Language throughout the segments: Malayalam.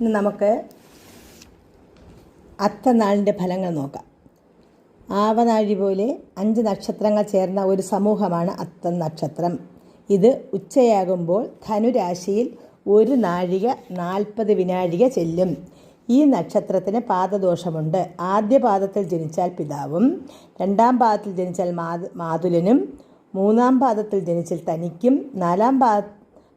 ഇന്ന് നമുക്ക് അത്തനാളിന്റെ ഫലങ്ങൾ നോക്കാം. ആവനാഴി പോലെ അഞ്ച് നക്ഷത്രങ്ങൾ ചേർന്ന ഒരു സമൂഹമാണ് അത്ത നക്ഷത്രം. ഇത് ഉച്ചയാകുമ്പോൾ ധനുരാശിയിൽ ഒരു നാഴിക നാൽപ്പത് വിനാഴിക ചെല്ലും. ഈ നക്ഷത്രത്തിന് പാദദോഷമുണ്ട്. ആദ്യ പാദത്തിൽ ജനിച്ചാൽ പിതാവും രണ്ടാം പാദത്തിൽ ജനിച്ചാൽ മാതു മാതുലനും മൂന്നാം പാദത്തിൽ ജനിച്ചാൽ തനിക്കും നാലാം പാ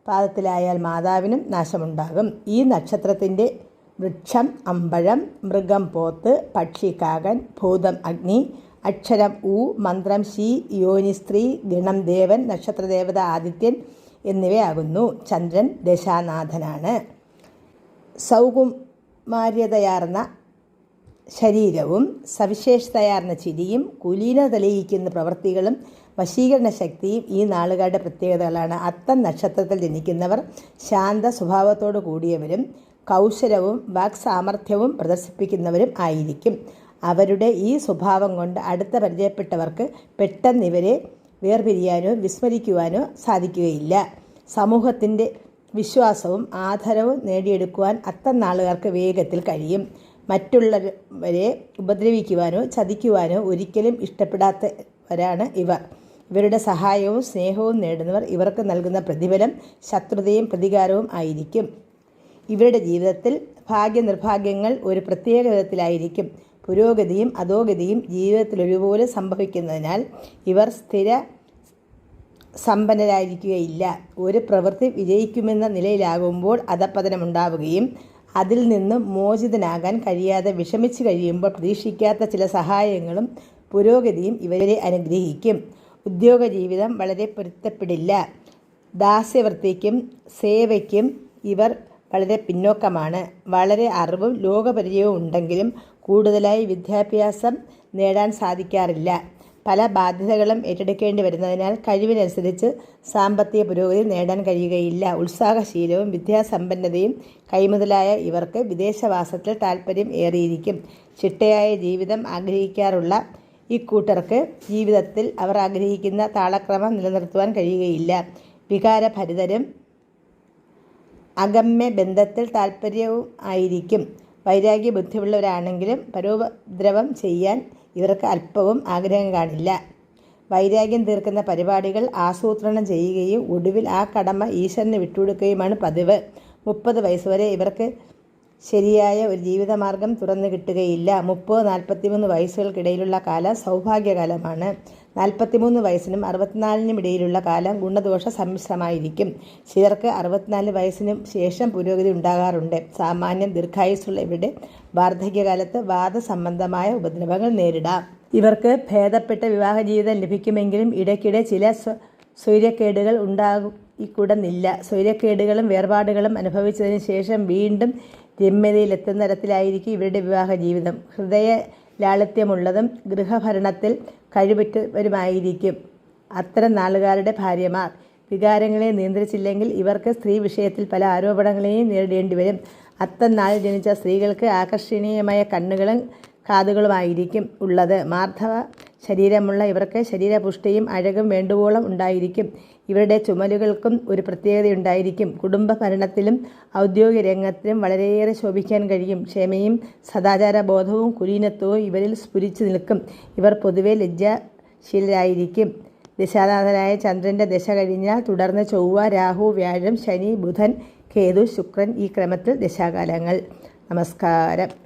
പാദത്തിലായാൽ മാതാവിനും നാശമുണ്ടാകും. ഈ നക്ഷത്രത്തിന്റെ വൃക്ഷം അമ്പഴം മൃഗം പോത്ത് പക്ഷി കാകൻ ഭൂതം അഗ്നി അക്ഷരം ഉ മന്ത്രം ശി യോനി സ്ത്രീ ഗണം ദേവൻ നക്ഷത്രദേവത ആദിത്യൻ എന്നിവയാകുന്നു. ചന്ദ്രൻ ദശാനാഥനാണ്. സൗകുമാര്യതയാർന്ന ശരീരവും സവിശേഷതയാർന്ന ചിരിയും കുലീന തെളിയിക്കുന്ന പ്രവൃത്തികളും വശീകരണ ശക്തിയും ഈ നാളുകാരുടെ പ്രത്യേകതകളാണ്. അത്തം നക്ഷത്രത്തിൽ ജനിക്കുന്നവർ ശാന്ത സ്വഭാവത്തോടു കൂടിയവരും കൗശലവും വാക് സാമർഥ്യവും പ്രദർശിപ്പിക്കുന്നവരും ആയിരിക്കും. അവരുടെ ഈ സ്വഭാവം കൊണ്ട് അടുത്ത പരിചയപ്പെട്ടവർക്ക് പെട്ടെന്ന് ഇവരെ വേർപിരിയാനോ വിസ്മരിക്കുവാനോ സാധിക്കുകയില്ല. സമൂഹത്തിന്റെ വിശ്വാസവും ആദരവും നേടിയെടുക്കുവാൻ അത്തം നാളുകാർക്ക് വേഗത്തിൽ കഴിയും. മറ്റുള്ളവരെ ഉപദ്രവിക്കുവാനോ ചതിക്കുവാനോ ഒരിക്കലും ഇഷ്ടപ്പെടാത്തവരാണ് ഇവർ. ഇവരുടെ സഹായവും സ്നേഹവും നേടുന്നവർ ഇവർക്ക് നൽകുന്ന പ്രതിഫലം ശത്രുതയും പ്രതികാരവും ആയിരിക്കും. ഇവരുടെ ജീവിതത്തിൽ ഭാഗ്യനിർഭാഗ്യങ്ങൾ ഒരു പ്രത്യേക വിധത്തിലായിരിക്കും. പുരോഗതിയും അധോഗതിയും ജീവിതത്തിൽ ഒരുപോലെ സംഭവിക്കുന്നതിനാൽ ഇവർ സ്ഥിര സമ്പന്നരായിരിക്കുകയില്ല. ഒരു പ്രവൃത്തി വിജയിക്കുമെന്ന നിലയിലാകുമ്പോൾ അധപ്പതനമുണ്ടാവുകയും അതിൽ നിന്നും മോചിതനാകാൻ കഴിയാതെ വിഷമിച്ചു കഴിയുമ്പോൾ പ്രതീക്ഷിക്കാത്ത ചില സഹായങ്ങളും പുരോഗതിയും ഇവരെ അനുഗ്രഹിക്കും. ഉദ്യോഗ ജീവിതം വളരെ പൊരുത്തപ്പെടില്ല. ദാസ്യവൃത്തിക്കും സേവയ്ക്കും ഇവർ വളരെ പിന്നോക്കമാണ്. വളരെ അറിവും ലോകപരിചയവും ഉണ്ടെങ്കിലും കൂടുതലായി വിദ്യാഭ്യാസം നേടാൻ സാധിക്കാറില്ല. പല ബാധ്യതകളും ഏറ്റെടുക്കേണ്ടി വരുന്നതിനാൽ കഴിവിനനുസരിച്ച് സാമ്പത്തിക പുരോഗതി നേടാൻ കഴിയുകയില്ല. ഉത്സാഹശീലവും വിദ്യാസമ്പന്നതയും കൈമുതലായ ഇവർക്ക് വിദേശവാസത്തിൽ താല്പര്യം ഏറിയിരിക്കും. ചിട്ടയായ ജീവിതം ആഗ്രഹിക്കാറുള്ള ഇക്കൂട്ടർക്ക് ജീവിതത്തിൽ അവർ ആഗ്രഹിക്കുന്ന താളക്രമം നിലനിർത്തുവാൻ കഴിയുകയില്ല. വികാരഭരിതരും അഗമ്യ ബന്ധത്തിൽ താല്പര്യവും ആയിരിക്കും. വൈരാഗ്യ ബുദ്ധിയുള്ളവരാണെങ്കിലും പരോപദ്രവം ചെയ്യാൻ ഇവർക്ക് അല്പവും ആഗ്രഹം കാണില്ല. വൈരാഗ്യം തീർക്കുന്ന പരിപാടികൾ ആസൂത്രണം ചെയ്യുകയും ഒടുവിൽ ആ കടമ ഈശ്വരന് വിട്ടുകൊടുക്കുകയുമാണ് പതിവ്. മുപ്പത് വയസ്സുവരെ ഇവർക്ക് ശരിയായ ഒരു ജീവിതമാർഗം തുറന്നു കിട്ടുകയില്ല. മുപ്പത് നാൽപ്പത്തിമൂന്ന് വയസ്സുകൾക്കിടയിലുള്ള കാലം സൗഭാഗ്യകാലമാണ്. നാൽപ്പത്തിമൂന്ന് വയസ്സിനും അറുപത്തിനാലിനും ഇടയിലുള്ള കാലം ഗുണദോഷ സമ്മിശ്രമായിരിക്കും. ചിലർക്ക് അറുപത്തിനാല് വയസ്സിനും ശേഷം പുരോഗതി ഉണ്ടാകാറുണ്ട്. സാമാന്യം ദീർഘായുസ്സുള്ള ഇവിടെ വാർദ്ധക്യകാലത്ത് വാദസംബന്ധമായ ഉപദ്രവങ്ങൾ നേരിടാം. ഇവർക്ക് ഭേദപ്പെട്ട വിവാഹ ജീവിതം ലഭിക്കുമെങ്കിലും ഇടയ്ക്കിടെ ചില സ്വൈര്യക്കേടുകൾ ഉണ്ടായിക്കൂടുന്നില്ല സ്വൈര്യക്കേടുകളും വേർപാടുകളും അനുഭവിച്ചതിന് ശേഷം വീണ്ടും രമ്യതയിലെത്തുന്ന തരത്തിലായിരിക്കും ഇവരുടെ വിവാഹ ജീവിതം ഹൃദയ ലാളിത്യമുള്ളതും ഗൃഹഭരണത്തിൽ കഴിവുറ്റവരുമായിരിക്കും. അത്തരം നാളുകാരുടെ ഭാര്യമാർ വികാരങ്ങളെ നിയന്ത്രിച്ചില്ലെങ്കിൽ ഇവർക്ക് സ്ത്രീ വിഷയത്തിൽ പല ആരോപണങ്ങളെയും നേരിടേണ്ടി വരും. അത്തം നാളിൽ ജനിച്ച സ്ത്രീകൾക്ക് ആകർഷണീയമായ കണ്ണുകളും കാതുകളുമായിരിക്കും ഉള്ളത്. മാർദ്ധവ ശരീരമുള്ള ഇവർക്ക് ശരീരപുഷ്ടിയും അഴകും വേണ്ടുവോളം ഉണ്ടായിരിക്കും. ഇവരുടെ ചുമലുകൾക്കും ഒരു പ്രത്യേകതയുണ്ടായിരിക്കും കുടുംബ ഭരണത്തിലും ഔദ്യോഗിക രംഗത്തിലും വളരെയേറെ ശോഭിക്കാൻ കഴിയും. ക്ഷമയും സദാചാരബോധവും കുലീനത്വവും ഇവരിൽ സ്ഫുരിച്ചു നിൽക്കും. ഇവർ പൊതുവെ ലജ്ജാശീലരായിരിക്കും. ദശാനാഥനായ ചന്ദ്രന്റെ ദശ കഴിഞ്ഞാൽ തുടർന്ന് ചൊവ്വ രാഹു വ്യാഴം ശനി ബുധൻ കേതു ശുക്രൻ ഈ ക്രമത്തിൽ ദശാകാലങ്ങൾ. നമസ്കാരം.